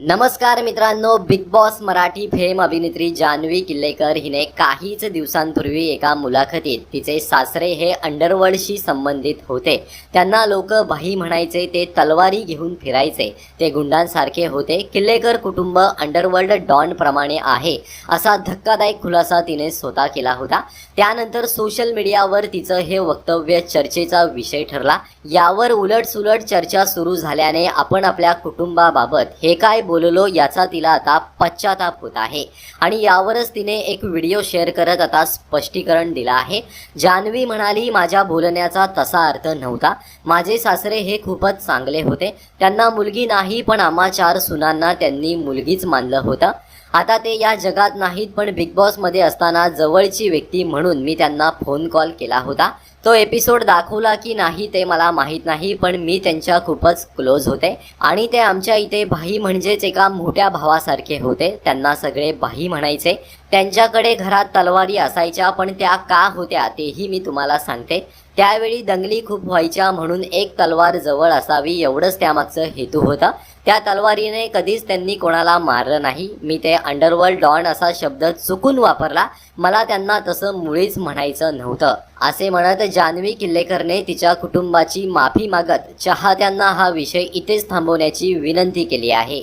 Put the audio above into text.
नमस्कार मित्रांनो big boss Marathi fame अभिनेत्री जान्हवी किल्लेकर हिने काहीच दिवसांपूर्वी एका मुलाखतीत तिचे सासरे हे अंडरवर्ल्डशी संबंधित होते. त्यांना लोक भाई म्हणायचे ते तलवारी घेऊन फिरायचे. ते गुंडांसारखे होते. किल्लेकर कुटुंब अंडरवर्ल्ड डॉन प्रमाणे आहे. असा धक्कादायक खुलासा तिने स्वतः केला होता. त्यानंतर सोशल मीडियावर तिचं हे वक्तव्य चर्चेचा विषय ठरला. यावर उलटसुलट चर्चा सुरू झाल्याने आपण आपल्या कुटुंबाबाबत हे काय बोललो याचा तिला आता पश्चाताप होत आहे. आणि यावरच तिने एक व्हिडिओ शेअर करत आता स्पष्टीकरण दिलं आहे. जान्हवी म्हणाली माझ्या बोलण्याचा तसा अर्थ नव्हता. माझे सासरे हे खूपच चांगले होते. त्यांना मुलगी नाही पण आम्हा चार सुनांना त्यांनी मुलगीच मानलं होतं. आता ते या जगात नाहीत पण बिग बॉसमध्ये असताना जवळची व्यक्ती म्हणून मी त्यांना फोन कॉल केला होता. तो एपिसोड दाखवला की नाही ते मला माहीत नाही पण मी त्यांच्या खूपच क्लोज होते. आणि ते आमच्या इथे भाई म्हणजेच एका मोठ्या भावासारखे होते. त्यांना सगळे भाई म्हणायचे त्यांच्याकडे घरात तलवारी असायच्या पण त्या का होत्या तेही मी तुम्हाला सांगते. त्यावेळी दंगली खूप व्हायच्या म्हणून एक तलवार जवळ असावी एवढंच त्यामागचं हेतू होता. त्या तलवारीने कधीच त्यांनी कोणाला मारलं नाही. मी ते अंडरवर्ल्ड डॉन असा शब्द चुकून वापरला. मला त्यांना तसं मुळीच म्हणायचं नव्हतं. असे म्हणत जान्हवी किल्लेकरने तिच्या कुटुंबाची माफी मागत चाहत्यांना हा विषय इथेच थांबवण्याची विनंती केली आहे.